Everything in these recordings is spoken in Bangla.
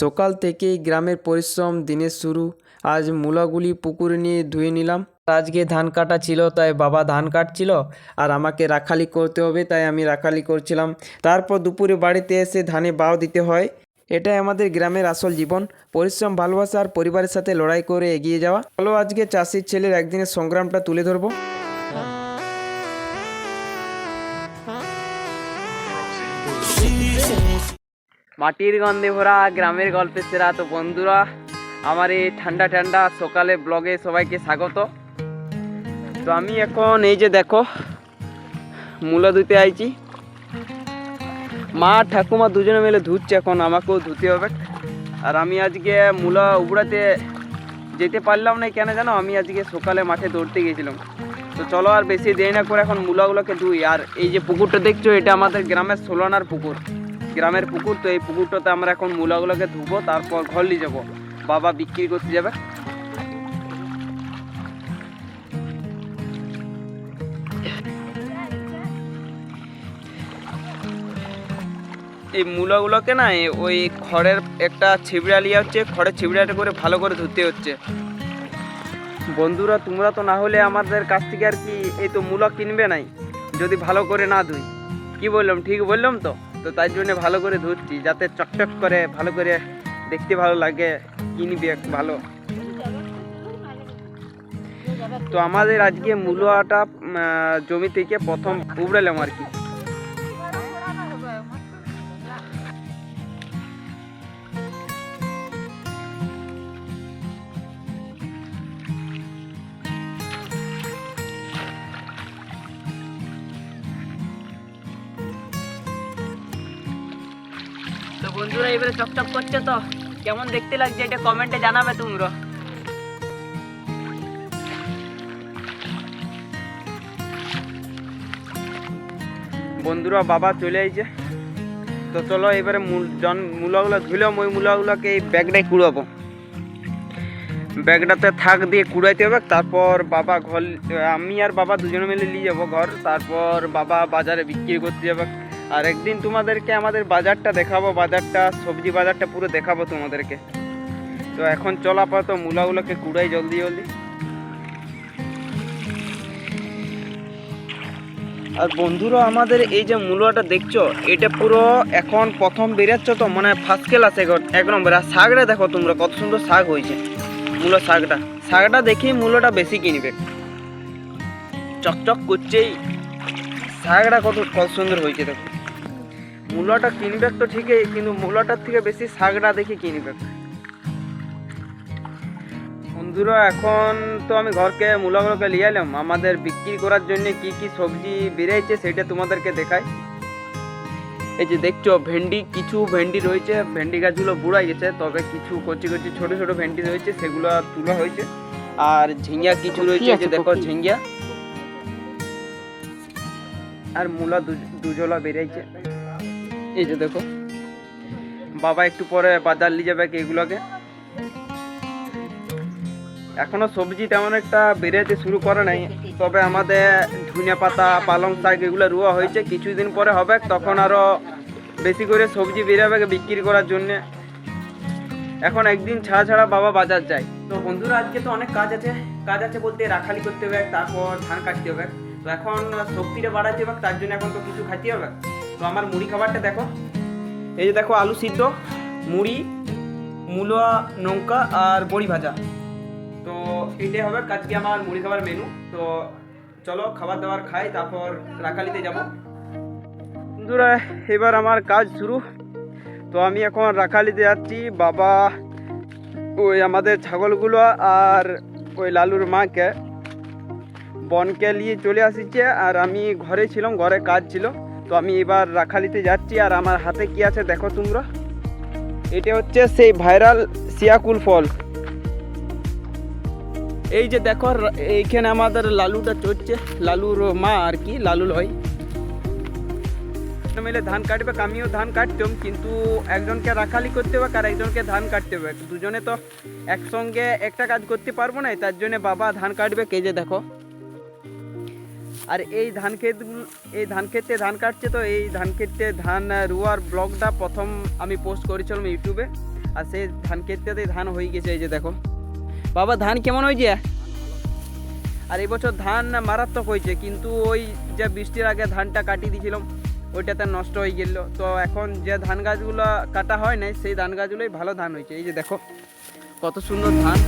সকাল থেকেই গ্রামের পরিশ্রম দিনের শুরু। আজ মূলাগুলি পুকুরে নিয়ে ধুয়ে নিলাম। আজকে ধান কাটা ছিল, তাই বাবা ধান কাটছিল। আর আমাকে রাখালি করতে হবে, তাই আমি রাখালি করছিলাম। তারপর দুপুরে বাড়িতে এসে ধানে বাও দিতে হয়। এটাই আমাদের গ্রামের আসল জীবন। পরিশ্রম, ভালোবাসা আর পরিবারের সাথে লড়াই করে এগিয়ে যাওয়া। চলো আজকে চাষির ছেলের একদিনের সংগ্রামটা তুলে ধরবো। মাটির গন্ধে ভরা গ্রামের গল্পের সেরা তো বন্ধুরা, আমার এই ঠান্ডা ঠান্ডা সকালে ব্লগে সবাইকে স্বাগত। তো আমি এখন এই যে দেখো, মূলা ধুতে আইছি। মা, ঠাকুমা দুজনে মিলে ধুচ্ছে এখন, আমাকেও ধুতে হবে। আর আমি আজকে মূলা উবড়াতে যেতে পারলাম না কেন জানো? আমি আজকে সকালে মাঠে দৌড়তে গেছিলাম। তো চলো আর বেশি দেরি না করে এখন মূলাগুলোকে ধুই। আর এই যে পুকুরটা দেখছ, এটা আমাদের গ্রামের সোলানার পুকুর। গ্রামের পুকুর, তো এই পুকুরটাতে আমরা এখন মূলাগুলোকে ধুবো, তারপর ঘর নিয়ে যাব। বাবা বিক্রি করতে যাবে। এই মূলাগুলোকে না ওই খড়ের একটা ছিবড়া লিয়ে হচ্ছে, খড়ের ছিবড়াটা করে ভালো করে ধুতে হচ্ছে। বন্ধুরা, তোমরা তো না হলে আমাদের কাছ থেকে আর কি এই তো মূলা কিনবে নাই, যদি ভালো করে না ধুই। কি বললাম, ঠিক বললাম তো? তো তাই জন্য ভালো করে ধরছি, যাতে চকচক করে, ভালো করে দেখতে ভালো লাগে, কিনবি ভালো। তো আমাদের আজকে মূলাটা জমি থেকে প্রথম উবড়ালাম আর কি। চকচক করছে তো। কেমন দেখতে লাগছে এটা কমেন্টে জানাবে তোমরা। বন্ধুরা, বাবা চলে আইছে। তো চলো এবারে জন মূলাগুলো ধুলাম ওই মূলাগুলোকে এই ব্যাগটাই কুড়াবো। ব্যাগটাতে থাক দিয়ে কুড়াইতে হবে, তারপর বাবা ঘর আমি আর বাবা দুজনে মিলে নিয়ে যাব ঘর, তারপর বাবা বাজারে বিক্রি করতে যাবে। আর একদিন তোমাদেরকে আমাদের বাজারটা দেখাবো, বাজারটা, সবজি বাজারটা পুরো দেখাবো তোমাদেরকে। তো এখন চলা আপাতত মূলাগুলোকে কুড়াই জলদি জলদি। আর বন্ধুরা, আমাদের এই যে মূলাটা দেখছ, এটা পুরো এখন প্রথম বেরাচ্ছ তো মানে ফার্স্ট ক্লাস এক নম্বর। আর শাকটা দেখো তোমরা, কত সুন্দর শাক হয়েছে, মূলো শাকটা। শাকটা দেখেই মূলোটা বেশি কিনবে। চকচক করছেই। শাকটা কত কত সুন্দর হয়েছে দেখো। মূলাটা কিনবে তো ঠিকই কিন্তু মূলাটার থেকে বেশি শাকটা দেখি কিনবে। বন্ধুরা এখন তো আমি ঘরকে মূলাগুলোকে নিয়ে এলাম। আমাদের বিক্রি করার জন্য কি কি সবজি বেরিয়েছে সেটা তোমাদেরকে দেখাই। এই যে দেখছ ভেন্ডি কিছু ভেন্ডি রয়েছে। ভেন্ডি গাছগুলো বুড়াই গেছে তবে কিছু কচি কচি ছোট ছোট ভেন্ডি রয়েছে সেগুলো তোলা হয়েছে। আর ঝিঙ্গা কিছু রয়েছে এই যে দেখো ঝিঙ্গা। আর মূলা দুজলা বেরিয়েছে। এই যে দেখো। বাবা একটু পরে বাজার নিয়ে যাবে এগুলোকে। এখনও সবজি তেমন একটা বেরোতে শুরু করে নাই। তবে আমাদের ধনিয়া পাতা, পালং শাক এগুলো রুয়া হয়েছে। কিছুদিন পরে হবে, তখন আরও বেশি করে সবজি বেরোবে বিক্রি করার জন্য। এখন একদিন ছাড়া ছাড়া বাবা বাজার যায়। তো বন্ধুরা, আজকে তো অনেক কাজ আছে। কাজ আছে বলতে রাখালি করতে হবে, তারপর ধান কাটতে হবে। তো এখন শক্তিটা বাড়াতে হবে, তার জন্য এখন তো কিছু খাইতে হবে। তো আমার মুড়ি খাবারটা দেখো। এই যে দেখো আলু সিদ্ধ, মুড়ি, মূলা লঙ্কা আর বড়ি ভাজা। তো এটাই হবে আজকে আমার মুড়ি খাবার মেনু তো চলো খাবার দাবার খাই, তারপর রাখালিতে যাব। বন্ধুরা, এবার আমার কাজ শুরু। তো আমি এখন রাখালিতে যাচ্ছি। বাবা, ওই আমাদের ছাগলগুলো আর ওই লালুর মাকে, বনকে নিয়ে চলে আসিছে। আর আমি ঘরে ছিলাম, ঘরে কাজ ছিল। তো আমি এবার রাখালিতে যাচ্ছি, আর আমার হাতে কি আছে দেখো তোমরা। এটা হচ্ছে সেই ভাইরাল সিয়াকুল ফল। এই যে দেখো এইখানে আমাদের লালুটা চড়ছে, লালুর মা আর কি, লালু লয়। মিলে ধান কাটবে, আমিও ধান কাটতাম, কিন্তু একজনকে রাখালি করতে হবে আর একজনকে ধান কাটতে হবে। দুজনে তো একসঙ্গে একটা কাজ করতে পারব না, তার জন্য বাবা ধান কাটবে কে যে দেখো। আর এই ধান ক্ষেত, এই ধান ক্ষেতে ধান কাটছে তো, এই ধান ক্ষেতে ধান রুয়ার ব্লগটা প্রথম আমি পোস্ট করেছিলাম ইউটিউবে আর সেই ধান ক্ষেত্রেতেই ধান হয়ে গেছে, এই যে দেখো। বাবা, ধান কেমন হয়েছে? আর এই বছর ধান মারাত্মক হয়েছে, কিন্তু ওই যে বৃষ্টির আগে ধানটা কাটিয়ে দিয়েছিলাম, ওইটাতে নষ্ট হয়ে গেল। তো এখন যে ধান গাছগুলো কাটা হয় নাই, সেই ধান গাছগুলোই ভালো ধান হয়েছে। এই যে দেখো, কত সুন্দর ধান।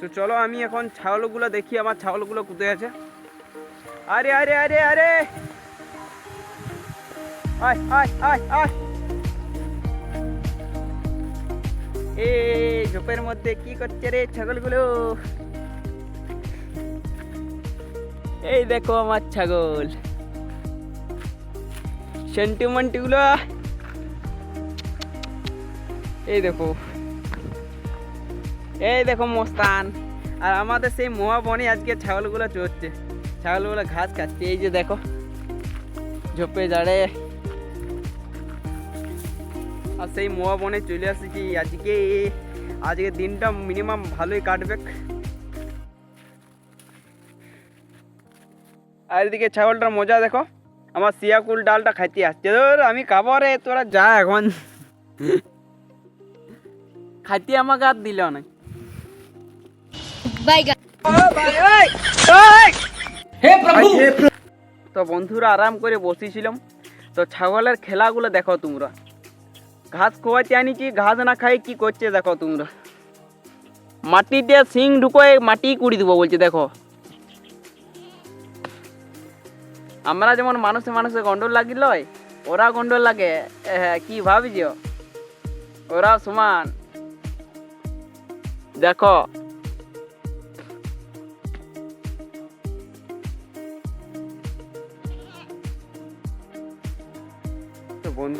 তো চলো আমি এখন ছাগলগুলো দেখি, আমার ছাগলগুলো কোথায় আছে। আরে আরে আরে আরে! ঝোপের মধ্যে কি করছে রে ছাগলগুলো? এই দেখো আমার ছাগল। সেন্টিমেন্টগুলো। এই দেখো। এই দেখো মোস্তান। আর আমাদের সেই মোয়া বনে আজকে ছাগলগুলো চড়ছে। ছাগলগুলো ঘাস খাচ্ছে। এই যে দেখো, ঝোপে জাড়ে আর সেই মোয়া বনে চলে আসছি আজকে। আজকে দিনটা মিনিমাম ভালোই কাটবে আর এদিকে ছাগলটার মজা দেখো। আমার সিয়াকুল ডালটা খাইতে আসছে। ধর, আমি খাব রে, তোরা যা এখন। খাইতে আমাকে আর দিল না। বাইগান তো বন্ধুরা আরাম করে বসেছিলাম। তো ছাগলের খেলাগুলো দেখো তোমরা। ঘাস খোয়াতে আনিছি ঘাস না খাই কি করছে দেখো তোমরা। মাটিতে সিং ঢুকোয় মাটি কুড়ি দেবো বলছে দেখো। আমরা যেমন মানুষে মানুষে গন্ডল লাগিল ওরা গন্ডল লাগে হ্যাঁ কি ভাবিছ? ওরা সমান। দেখো।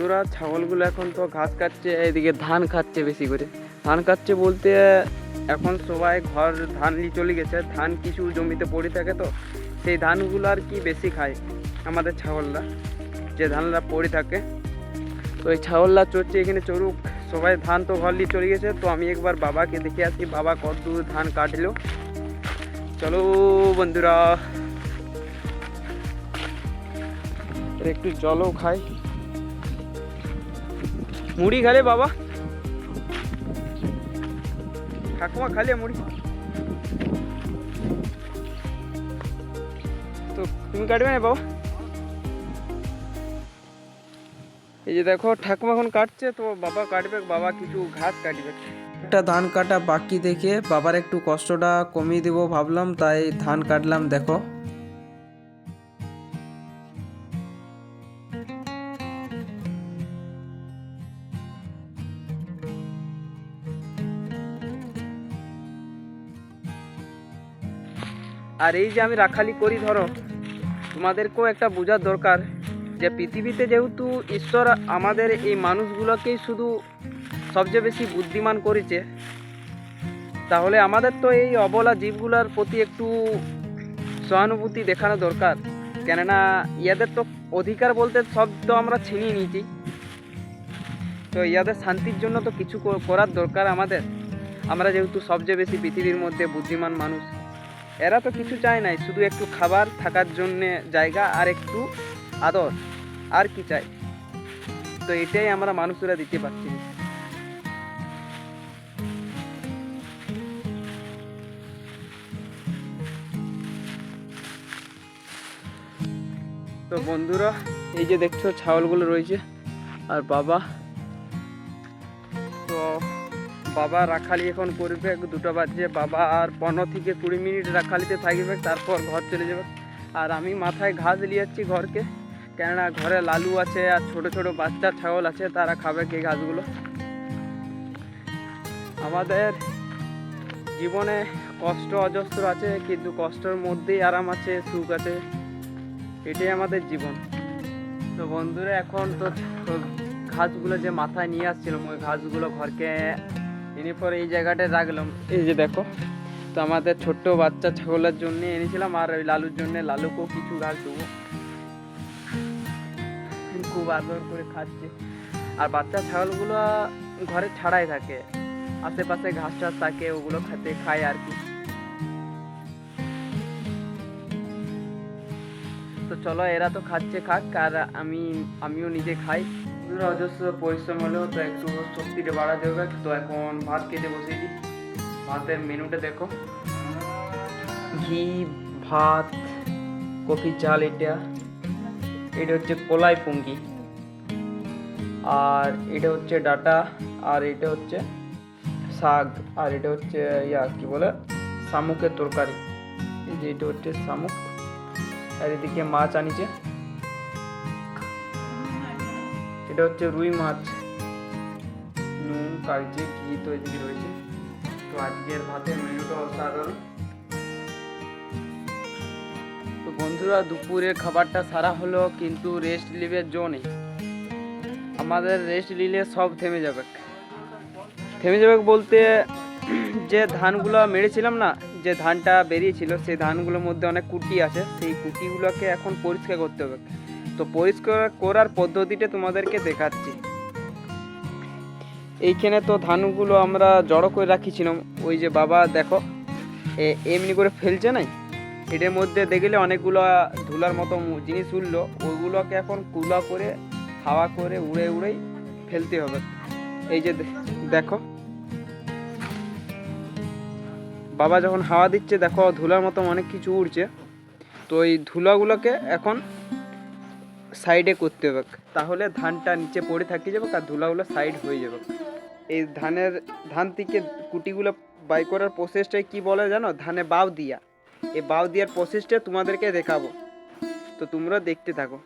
বন্ধুরা, ছাগলগুলো এখন তো ঘাস কাটছে এদিকে ধান খাচ্ছে বেশি করে। ধান খাচ্ছে বলতে, এখন সবাই ঘর ধান নিয়ে চলে গেছে। ধান কিছু জমিতে পড়ে থাকে তো, সেই ধানগুলো আর কি বেশি খায় আমাদের ছাগলরা, যে ধানরা পড়ে থাকে। তো এই ছাগলরা চড়ছে এখানে চড়ুক। সবাই ধান তো ঘর নিয়ে চলে গেছে, তো আমি একবার বাবাকে দেখে আসি। বাবা কত ধান কাটলো। চলো বন্ধুরা, একটু জলও খাই। মুড়ি খালে বাবা। ঠাকুমা খালে মুড়ি। তো তুমি কাটবে না বাবা? এই যে দেখো, ঠাকুমা এখন কাটছে, তো বাবা কাটবে, বাবা কিছু ঘাস কাটবে। একটা ধান কাটা বাকি দেখে বাবার একটু কষ্টটা কমিয়ে দেবো ভাবলাম, তাই ধান কাটলাম, দেখো। আর এই যে আমি রাখালি করি, ধরো, তোমাদেরকেও একটা বোঝার দরকার যে পৃথিবীতে যেহেতু ঈশ্বর আমাদের এই মানুষগুলোকেই শুধু সবচেয়ে বেশি বুদ্ধিমান করেছে, তাহলে আমাদের তো এই অবলা জীবগুলোর প্রতি একটু সহানুভূতি দেখানো দরকার। কেননা, ইয়াদের তো অধিকার বলতে সব তো আমরা ছিনিয়ে নিয়েছি। তো ইয়াদের শান্তির জন্য তো কিছু করার দরকার আমাদের। আমরা যেহেতু সবচেয়ে বেশি পৃথিবীর মধ্যে বুদ্ধিমান মানুষ এরা তো কিছু চায় নাই, শুধু একটু খাবার থাকার জন্য জায়গা আর একটু আদর। আর কি চাই? তো এটাই আমরা মানুষরা দিতে পারছি তো বন্ধুরা, এই যে দেখছ ছাগলগুলো রয়েছে, আর বাবা বাবা রাখালি এখন করবে, দুটো বাজে, বাবা আর পনেরো থেকে কুড়ি মিনিট রাখালিতে থাকবে, তারপর ঘর চলে যাবে। আর আমি মাথায় ঘাস নিয়ে যাচ্ছি ঘরকে, কেননা ঘরে লালু আছে আর ছোট ছোট বাচ্চা ছাগল আছে, তারা খাবে কে ঘাসগুলো। আমাদের জীবনে কষ্ট অজস্র আছে, কিন্তু কষ্টের মধ্যেই আরাম আছে, সুখ আছে। এটাই আমাদের জীবন। তো বন্ধুরা, এখন তো ঘাসগুলো যে মাথায় নিয়ে আসছিলাম, ওই ঘাসগুলো ঘরকে এনে পরে এই জায়গাটায় রাখলাম। এই যে দেখো, তো আমাদের ছোট্ট বাচ্চা ছাগলের জন্য এনেছিলাম, আর ওই লালুর জন্য লালুকেও কিছু ঘাস দেবো। খুব আদর করে খাচ্ছে। আর বাচ্চা ছাগলগুলো ঘরে ছাড়াই থাকে। আশেপাশে ঘাস টাস থাকে, ওগুলো খেতে খায় আর কি। তো চলো, এরা তো খাচ্ছে, খাক, আর আমি, আমিও নিজে খাই। অজস্র পরিশ্রম হলেও তো একটু শক্তিটা বাড়াতে হবে। তো এখন ভাত খেতে বসিয়ে দিই ভাতের মেনুটা দেখো। ঘি, ভাত, কফি, চাল এটা। এটা হচ্ছে কলাই পুঙ্গি আর এটা হচ্ছে ডাটা, আর এটা হচ্ছে শাক, আর এটা হচ্ছে ইয়া, কি বলে? শামুকের তরকারি। এই যে এটা হচ্ছে শামুক। আর এদিকে মাছ আনিছে। এটা হচ্ছে রুই মাছ। নুন, কালচে, ঘি তো এদিকে রয়েছে। তো আজকের ভাতের মেনুটা অসাধারণ। তো বন্ধুরা, দুপুরের খাবারটা সারা হলো, কিন্তু রেস্ট লিভের জো নেই। আমাদের রেস্ট নিলে সব থেমে যাবে। থেমে যাবে বলতে, যে ধানগুলো মেরেছিলাম না, যে ধানটা বেরিয়েছিল, সেই ধানগুলোর মধ্যে অনেক কুটি আছে। সেই কুটিগুলোকে এখন পরিষ্কার করতে হবে। তো পরিষ্কার করার পদ্ধতিটা তোমাদেরকে দেখাচ্ছি। এইখানে তো ধানগুলো আমরা জড়ো করে রাখিছিলাম। ওই যে বাবা, দেখো এমনি করে ফেলছে নাই? এটার মধ্যে দেখলে অনেকগুলো ধুলার মতো জিনিস উঠল। ওইগুলোকে এখন কুলা করে, হাওয়া করে উড়ে উড়েই ফেলতে হবে। এই যে দেখো, বাবা যখন হাওয়া দিচ্ছে, দেখো ধুলার মতো অনেক কিছু উড়ছে। তো এই ধুলাগুলোকে এখন সাইডে করতে হবে। তাহলে ধানটা নিচে পড়ে থাকি যাবে, আর ধুলাগুলো সাইড হয়ে যাবে। এই ধানের, ধান থেকে কুটিগুলো বাই করার প্রসেসটাই কি বলে জানো? ধানে বাউ দিয়া এই বাউ দেওয়ার প্রসেসটা তোমাদেরকে দেখাবো। তো তোমরা দেখতে থাকো।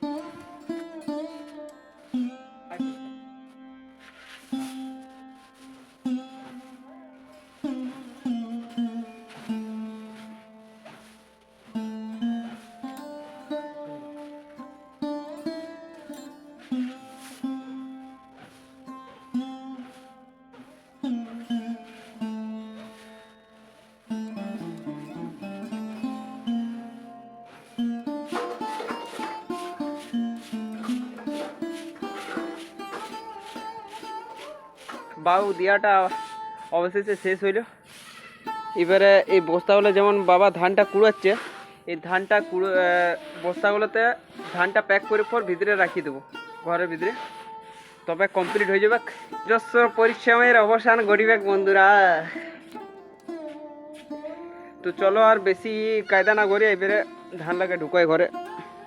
বাউ দেওয়াটা অবশেষে শেষ হইল। এবারে এই বস্তাগুলো যেমন বাবা ধানটা কুড়াচ্ছে, এই ধানটা কুড়ো বস্তাগুলোতে ধানটা প্যাক করে পর ভিতরে রাখিয়ে দেবো, ঘরের ভিতরে। তবে কমপ্লিট হয়ে যাবে। নিজস্ব পরিশ্রমের অবসান গরিবেক বন্ধুরা। তো চলো আর বেশি কায়দা না করে এবারে ধান লাগে ঢুকায় ঘরে।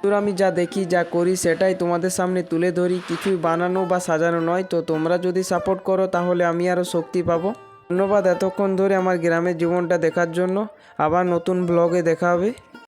বন্ধুরা, আমি যা দেখি যা করি সেটাই তোমাদের সামনে তুলে ধরি। কিছুই বানানো বা সাজানো নয় তো তোমরা যদি সাপোর্ট করো তাহলে আমি আরও শক্তি পাবো। ধন্যবাদ এতক্ষণ ধরে আমার গ্রামের জীবনটা দেখার জন্য। আবার নতুন ব্লগে দেখা হবে।